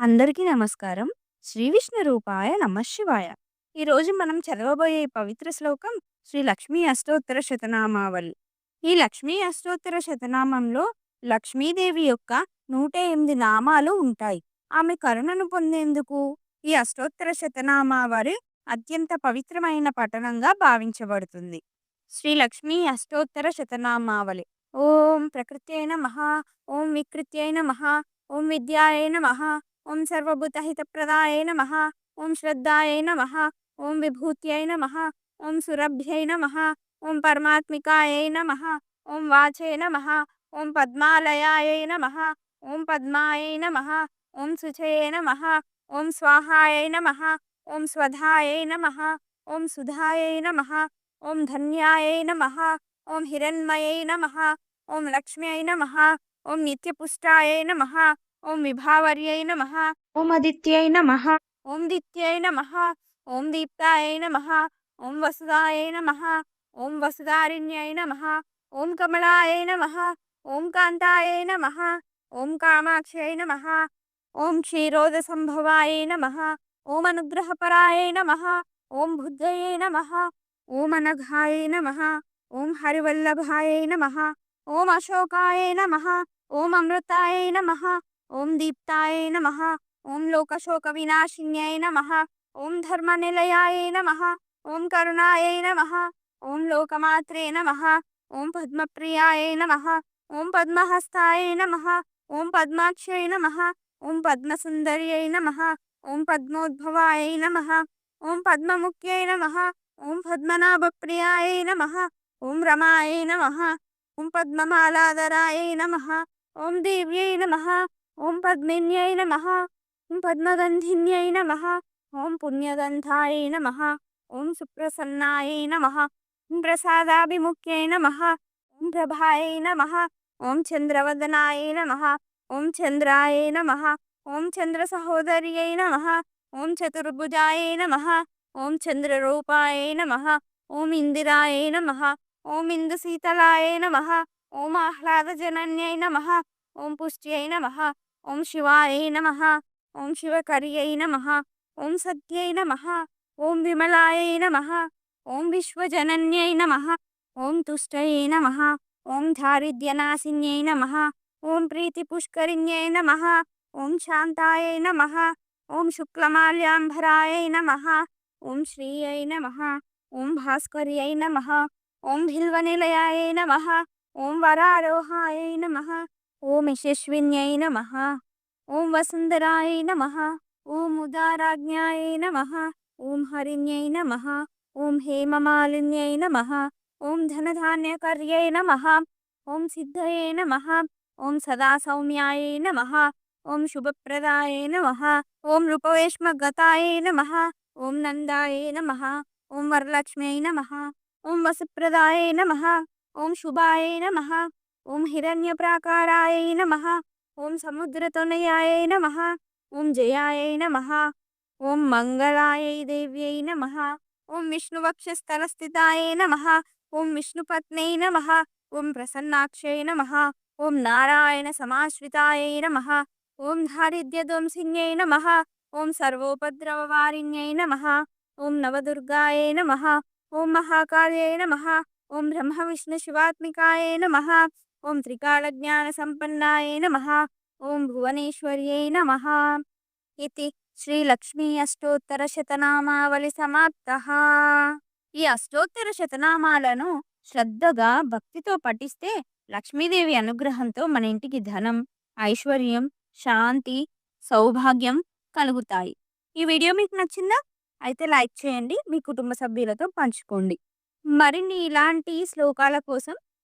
అందరికీ నమస్కారం. శ్రీ విష్ణు రూపాయ నమః శివాయ. ఈరోజు మనం చదవబోయే పవిత్ర శ్లోకం శ్రీ లక్ష్మీ అష్టోత్తర శతనామావళి. ఈ లక్ష్మీ అష్టోత్తర శతనామంలో లక్ష్మీదేవి యొక్క 108 నామాలు ఉంటాయి. ఆమె కరుణను పొందేందుకు ఈ అష్టోత్తర శతనామావళి అత్యంత పవిత్రమైన పఠనంగా భావించబడుతుంది. శ్రీ లక్ష్మీ అష్టోత్తర శతనామావళి. ఓం ప్రకృత్యైన మహా ఓం వికృత్యైన మహా ఓం విద్యాయై మహా ఓం సర్వభూతహితప్రదాయై నమః. ఓం శ్రద్ధాయై నమః. ఓం విభూత్యై నమః. ఓం సురభ్యై నమః. ఓం పరమాత్మికాయై నమః. ఓం వాచే నమః. ఓం పద్మాలయాయై నమః. ఓం పద్మాయై నమః. ఓం శుచయే నమః. ఓం స్వాహాయై నమః. ఓం స్వధాయై నమః. ఓం సుధాయై నమః. ఓం ధన్యాయై నమః. ఓం హిరణ్మయై నమః. ఓం లక్ష్మ్యై నమః. ఓం నిత్యపుష్టాయై నమః. ఓం విభావర్యై నమః. ఓం అదిత్యై నమః. ఓం దిత్యై నమః. ఓం దీప్తాయై నమః. ఓం వసుదాయై నమః. ఓం వసుదారిణ్యై నమః. ఓం కమలాయై నమః. ఓం కాంతాయై నమః. ఓం కామాక్ష్యై నమః. ఓం క్షీరోదసంభవాయై నమః. ఓం అనుగ్రహపరాయై నమః. ఓం బుద్ధయై నమః. ఓం అనఘాయై నమః. ఓం హరివల్లభాయై నమః. ఓం అశోకాయై నమః. ఓం అమృతాయై నమః. ఓం దీప్తాయై నమః. ఓం లోకశోక వినాశిన్యై నమః. ఓం ధర్మనిలయాయై నమః. ఓం కరుణాయై నమః. ఓం లోకమాత్రే నమః. ఓం పద్మప్రియాయై నమః. ఓం పద్మహస్తాయై నమః. ఓం పద్మాక్షై నమః. ఓం పద్మసుందర్యై నమః. ఓం పద్మోద్భవాయై నమః. ఓం పద్మముఖ్యై నమః. ఓం పద్మనాభప్రియాయై నమః. ఓం రమాయై నమః. ఓం పద్మమాలాధరాయై నమః. ఓం దేవ్యై నమః. ఓం పద్మిన్యై నమ ఓం పద్మగంధిన్యై నమ ఓం పుణ్యగంధాయ నమ ఓం సుప్రసన్నాయ నమ ఓం ప్రసాదాభిముఖ్యై నమ ఓం ప్రభాయ నమ ఓం చంద్రవదనాయ నమ ఓం చంద్రాయ నమ ఓం చంద్ర సహోదర్యై నమ ఓం చతుర్భుజాయ నమ ఓం చంద్రరూపాయ నమ ఓం ఇందిరాయ నమ ఓం ఇందుశీతలాయై నమ ఓం ఆహ్లాదజనన్యై నమ ఓం పుష్ట్యై నమ ఓం శివాయై నమః. ఓం శివకర్యై నమః. ఓం సత్యై నమః. ఓం విమలాయై నమః. ఓం విశ్వజనన్యై నమః. ఓం తుష్టయై నమః. ఓం దారిద్ర్యనాశిన్యై నమః. ఓం ప్రీతిపుష్కరిణ్యై నమః. ఓం శాంతాయై నమః. ఓం శుక్లమాల్యాంబరాయై నమః. ఓం శ్రీయై నమః. ఓం భాస్కర్యై నమః. ఓం బిల్వనిలయాయై నమః. ఓం వరారోహాయై నమః. ఓం యశస్విన్యై నమ ఓం వసుంధరాయ నమ ఓం ఉదారాజ్ఞాయ నమ ఓం హరిణ్యై నమ ఓం హేమమాలిన్యై నమ ఓం ధనధాన్యకర్యై నమ ఓం సిద్ధయే నమ ఓం సదా సౌమ్యాయై నమః. ఓం శుభప్రదాయ నమ ఓం రూపవేష్మగతాయై నమ ఓం నందాయ నమ ఓం వరలక్ష్మ్యై నమ ఓం వసుప్రదాయ నమ ఓం శుభాయ నమ ఓం హిరణ్యప్రాకారాయై నమ ఓం సముద్రతనయాయై నమ ఓం జయాయ నమ ఓం మంగళాయ దేవ్యై నమ ఓం విష్ణువక్షస్థలస్థితాయ నమ ఓం విష్ణుపత్నై నమ ఓం ప్రసన్నాక్షయ నమ ఓం నారాయణ సమాశ్రితాయ నమ ఓం దారిద్ర్యధ్వంసిన్యై నమ ఓం సర్వోపద్రవవారిణ్యై నమ ఓం నవదుర్గాయ నమ ఓం మహాకాళ్యై నమ ఓం బ్రహ్మ విష్ణు శివాత్మికాయ నమ ఓం త్రికాళజ్ఞాన సంపన్నాయై నమః. ఓం భువనేశ్వర్యై నమ ఇది శ్రీ లక్ష్మీ అష్టోత్తర శతనామావళి సమాప్త ఈ అష్టోత్తర శతనామాలను శ్రద్ధగా భక్తితో పఠిస్తే లక్ష్మీదేవి అనుగ్రహంతో మన ఇంటికి ధనం ఐశ్వర్యం శాంతి సౌభాగ్యం కలుగుతాయి. ఈ వీడియో మీకు నచ్చిందా? అయితే లైక్ చేయండి మీ కుటుంబ సభ్యులతో పంచుకోండి. మరిన్ని ఇలాంటి శ్లోకాల కోసం